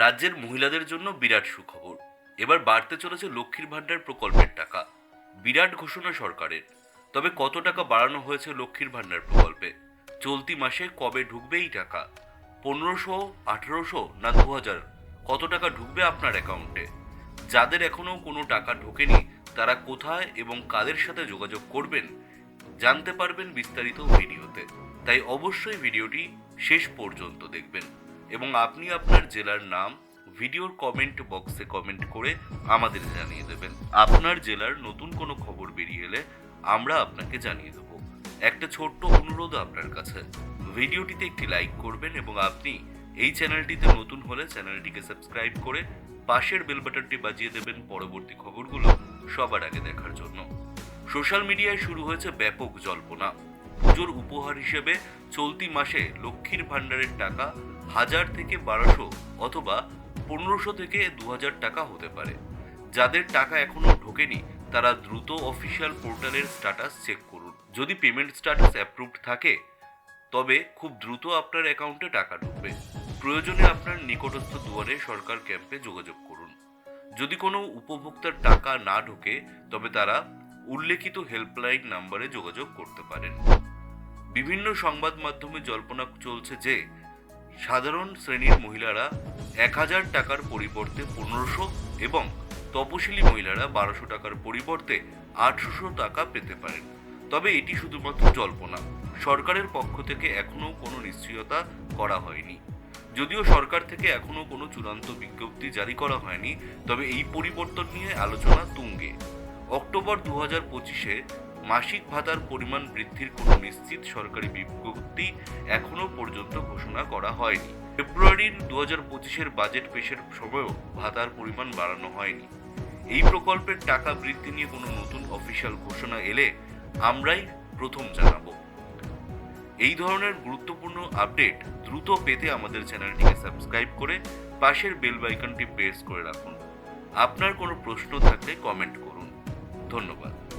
রাজ্যের মহিলাদের জন্য বিরাট সুখবর। এবার বাড়তে চলেছে লক্ষ্মীর ভাণ্ডার প্রকল্পের টাকা। বিরাট ঘোষণা সরকারের। তবে কত টাকা বাড়ানো হয়েছে লক্ষ্মীর ভাণ্ডার প্রকল্পে? চলতি মাসে কবে ঢুকবে এই টাকা? পনেরোশো, আঠেরোশো না দু হাজার কত টাকা ঢুকবে আপনার অ্যাকাউন্টে? যাদের এখনও কোনো টাকা ঢোকেনি, তারা কোথায় এবং কাদের সাথে যোগাযোগ করবেন, জানতে পারবেন বিস্তারিত ভিডিওতে। তাই অবশ্যই ভিডিওটি শেষ পর্যন্ত দেখবেন। এবং আপনি আপনার জেলার নাম ভিডিওর কমেন্ট বক্সে কমেন্ট করে আমাদের জানিয়ে দেবেন। আপনার জেলার নতুন কোনো খবর বেরিয়ে এলে আমরা আপনাকে জানিয়ে দেবো। একটা ছোট্ট অনুরোধ আপনার কাছে। ভিডিওটিতে একটি লাইক করবেন এবং আপনি এই চ্যানেলটিতে নতুন হলে চ্যানেলটিকে সাবস্ক্রাইব করে পাশের বেল বাটনটি বাজিয়ে দেবেন পরবর্তী খবরগুলো সবার আগে দেখার জন্য। সোশ্যাল মিডিয়ায় শুরু হয়েছে ব্যাপক জল্পনা। পুজোর উপহার হিসেবে চলতি মাসে লক্ষ্মীর ভাণ্ডারের টাকা হাজার থেকে বারোশো অথবা পনেরোশো থেকে দু হাজার টাকা হতে পারে। যাদের টাকা এখনও ঢোকেনি, তারা দ্রুত অফিসিয়াল পোর্টালের স্ট্যাটাস চেক করুন। যদি পেমেন্ট স্ট্যাটাস অ্যাপ্রুভড থাকে, তবে খুব দ্রুত আপনার অ্যাকাউন্টে টাকা ঢুকবে। প্রয়োজনে আপনার নিকটস্থ দুয়ারে সরকার ক্যাম্পে যোগাযোগ করুন। যদি কোনো উপভোক্তার টাকা না ঢোকে, তবে তারা উল্লেখিত হেল্পলাইন নাম্বারে যোগাযোগ করতে পারেন। বিভিন্ন সংবাদ মাধ্যমে জল্পনা চলছে যে সাধারণ শ্রেণির মহিলারা এক হাজার টাকার পরিবর্তে পনেরোশো এবং তপশিলি মহিলারা বারোশো টাকার পরিবর্তে আটশোশো টাকা পেতে পারেন। তবে এটি শুধুমাত্র জল্পনা সরকারের পক্ষ থেকে এখনও কোনো নিশ্চয়তা করা হয়নি। যদিও সরকার থেকে এখনও কোনো চূড়ান্ত বিজ্ঞপ্তি জারি করা হয়নি, তবে এই পরিবর্তন নিয়ে আলোচনা তুঙ্গে। অক্টোবর দু হাজার পঁচিশে মাসিক ভাতার পরিমাণ বৃদ্ধির কোনো নিশ্চিত সরকারি বিজ্ঞপ্তি এখনও পর্যন্ত ঘোষণা করা হয়নি। ফেব্রুয়ারির দু হাজার পঁচিশের বাজেট পেশের সময়ও ভাতার পরিমাণ বাড়ানো হয়নি। এই প্রকল্পের টাকা বৃদ্ধি নিয়ে কোনো নতুন অফিসিয়াল ঘোষণা এলে আমরাই প্রথম জানাব। এই ধরনের গুরুত্বপূর্ণ আপডেট দ্রুত পেতে আমাদের চ্যানেলটিকে সাবস্ক্রাইব করে পাশের বেল আইকনটি প্রেস করে রাখুন। আপনার কোনো প্রশ্ন থাকলে কমেন্ট করুন। ধন্যবাদ।